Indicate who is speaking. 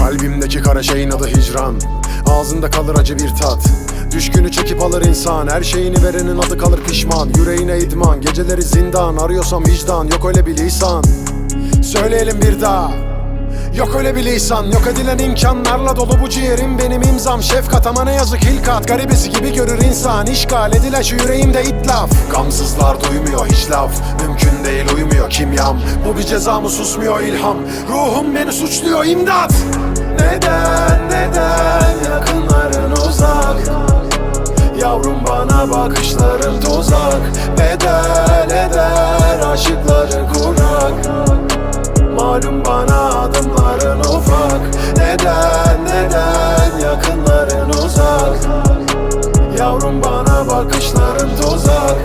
Speaker 1: Kalbimdeki kara şeyin adı hicran. Ağzında kalır acı bir tat. Düşkünü çekip alır insan. Her şeyini verenin adı kalır pişman. Yüreğine idman. Geceleri zindan. Arıyorsam vicdan. Yok öyle bir lisan. Söyleyelim bir daha. Yok öyle bir lisan. Yok edilen imkanlarla dolu bu ciğerim Benim imzam. Şefkat ama ne yazık hilkat Garibesi gibi görür insan. İşgal edilen şu yüreğimde itlaf. Gamsızlar duymuyor hiç laf. Mümkün değil uyumuyor kimyam. Bu bir ceza mı susmuyor ilham? Ruhum beni suçluyor. İmdat neden neden? Yakınların uzak. Yavrum bana bakışların tuzak Bedel eder aşıkları kurak. Malum bana adımların ufak. Neden neden? Yakınların uzak. Yavrum bana bakışların tuzak